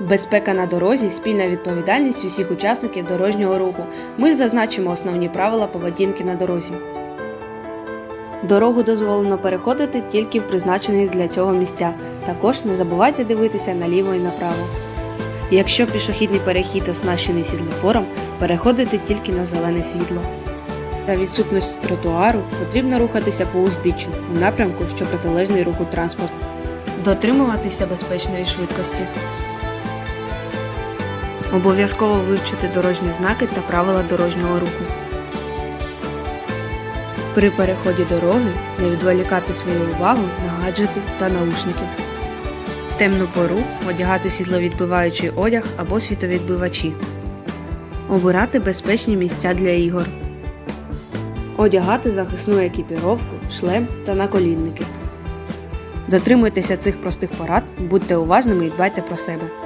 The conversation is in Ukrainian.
Безпека на дорозі спільна відповідальність усіх учасників дорожнього руху. Ми зазначимо основні правила поведінки на дорозі. Дорогу дозволено переходити тільки в призначених для цього місцях. Також не забувайте дивитися наліво і направо. Якщо пішохідний перехід оснащений світлофором, переходити тільки на зелене світло. За відсутності тротуару потрібно рухатися по узбіччю у напрямку, що протилежний руху транспорту. Дотримуватися безпечної швидкості. Обов'язково вивчити дорожні знаки та правила дорожнього руху. При переході дороги не відволікати свою увагу на гаджети та наушники. В темну пору одягати світловідбиваючий одяг або світовідбивачі. Обирати безпечні місця для ігор. Одягати захисну екіпіровку, шлем та наколінники. Дотримуйтеся цих простих порад, будьте уважними і дбайте про себе.